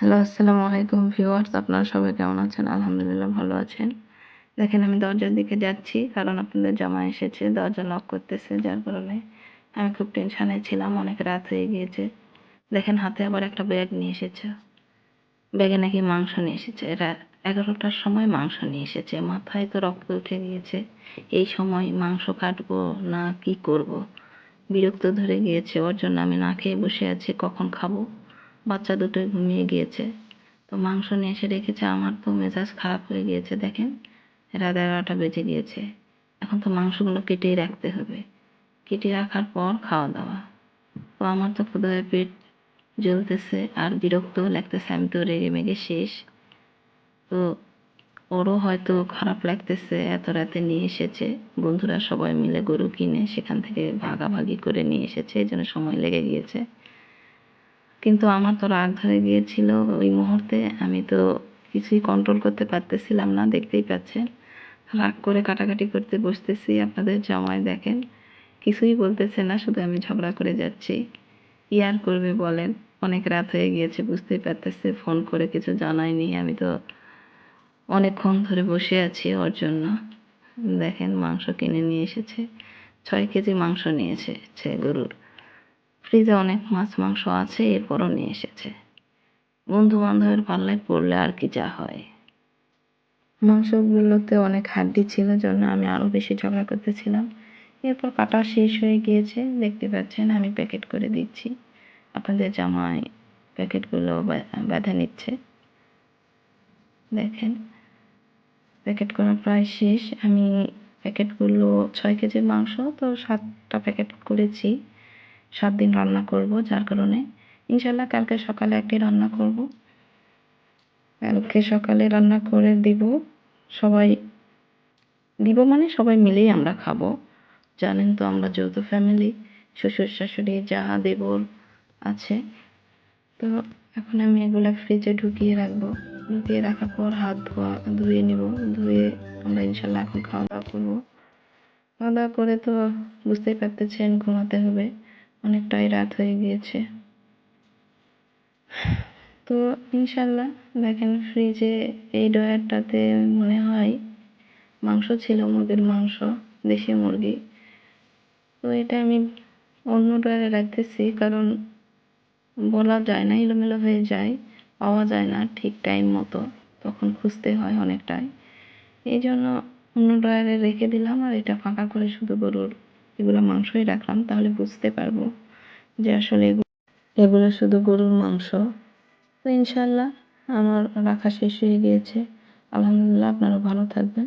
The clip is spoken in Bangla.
হ্যালো, আসসালামু আলাইকুম ভিউয়ার্স, আপনারা সবাই কেমন আছেন? আলহামদুলিল্লাহ ভালো আছেন। দেখেন, আমি দরজার দিকে যাচ্ছি, কারণ আপনাদের জামা এসেছে, দরজা লক করতেছে, যার কারণে আমি খুব টেনশানে ছিলাম, অনেক রাত হয়ে গিয়েছে। দেখেন, হাতে আবার একটা ব্যাগ নিয়ে এসেছে। ব্যাগে নাকি মাংস নিয়ে এসেছে। এরা এগারোটার সময় মাংস নিয়ে এসেছে। মাথায় তো রক্ত উঠে গিয়েছে। এই সময় মাংস কাটবো না কি করব। বিরক্ত ধরে গিয়েছে। ওর জন্য আমি না খেয়ে বসে আছি, কখন খাব? বাচ্চা দুটোই ঘুমিয়ে গিয়েছে। তো মাংস নিয়ে এসে রেখেছে, আমার তো মেজাজ খারাপ হয়ে গিয়েছে, দেখেন। রাত এগারোটা বেজে গিয়েছে। এখন তো মাংসগুলো কেটেই রাখতে হবে। কেটে রাখার পর খাওয়া দাওয়া তো আমার তো ক্ষুদায় পেট জ্বলতেছে আর বিরক্তও লাগতেছে, আমি তো রেগে মেগে শেষ। তো ওরও হয়তো খারাপ লাগতেছে, এত রাতে নিয়ে এসেছে। বন্ধুরা সবাই মিলে গরু কিনে সেখান থেকে ভাগাভাগি করে নিয়ে এসেছে, এই জন্য সময় লেগে গিয়েছে। কিন্তু আমার তো রাগ ধরে গিয়েছিল ওই মুহূর্তে। আমি তো কিছুই কন্ট্রোল করতে পারতেছিলাম না, দেখতেই পাচ্ছেন। রাগ করে কাটাকাটি করতে বসতেছি, আপনাদের জামাই দেখেন। কিছুই বলতেছে না, শুধু আমি ঝগড়া করে যাচ্ছি। ইয়ার করবে বলেন? অনেক রাত হয়ে গিয়েছে, বুঝতেই পারতেছে ফোন করে কিছু জানায়নি আমি তো অনেকক্ষণ ধরে বসে আছি ওর জন্য। দেখেন মাংস কিনে নিয়ে এসেছে। ছয় কেজি মাংস নিয়েছে গরুর। ফ্রিজে অনেক মাছ, মাংস আছে, এরপরও নিয়ে এসেছে। বন্ধু বান্ধবের পাল্লায় পড়লে আর কি যা হয়। মাংসগুলোতে অনেক হাড্ডি ছিল, জন্য আমি আরও বেশি ঝগড়া করতেছিলাম। এরপর কাটা শেষ হয়ে গিয়েছে। দেখতে পাচ্ছেন, আমি প্যাকেট করে দিচ্ছি। আপনাদের জামাই প্যাকেটগুলো বেঁধে নিচ্ছে। দেখেন, প্যাকেট করা প্রায় শেষ। আমি প্যাকেটগুলো ছয় কেজির মাংস, তো সাতটা প্যাকেট করেছি। সাত দিন রান্না করব, যার কারণে ইনশাল্লাহ কালকে সকালে একটি রান্না করব। কালকে সকালে রান্না করে দিব, সবাই দিব মানে সবাই মিলেই আমরা খাব। জানেন তো আমরা যৌথ ফ্যামিলি শ্বশুর শাশুড়ি যা দেবর আছে। তো এখন আমি এগুলো ফ্রিজে ঢুকিয়ে রাখব। ঢুকিয়ে রাখার পর হাত ধোয়া, ধুয়ে নেব। ধুয়ে আমরা ইনশাল্লাহ এখন খাওয়া দাওয়া করব। খাওয়া দাওয়া করে তো বুঝতেই পারতেছেন, ঘুমাতে হবে। অনেকটাই রাত হয়ে গিয়েছে। তো ইনশাল্লাহ দেখেন ফ্রিজে এই ডয়ারটাতে মনে হয় মাংস ছিল মুরগির মাংস, দেশি মুরগি। তো এটা আমি অন্য ডয়ারে রাখতেছি কারণ বলা যায় না, এলোমেলো হয়ে যায়, পাওয়া যায় না ঠিক টাইম মতো, তখন খুঁজতে হয় অনেকটাই। এই জন্য অন্য ড্রয়ারে রেখে দিলাম আর এটা ফাঁকা করে শুধু গরুর এগুলো মাংসই রাখলাম, তাহলে বুঝতে পারব যে আসলে এগুলো শুধু গরুর মাংস। তো ইনশাল্লাহ আমার রাখা শেষ হয়ে গিয়েছে। আলহামদুলিল্লাহ আপনারা ভালো থাকবেন।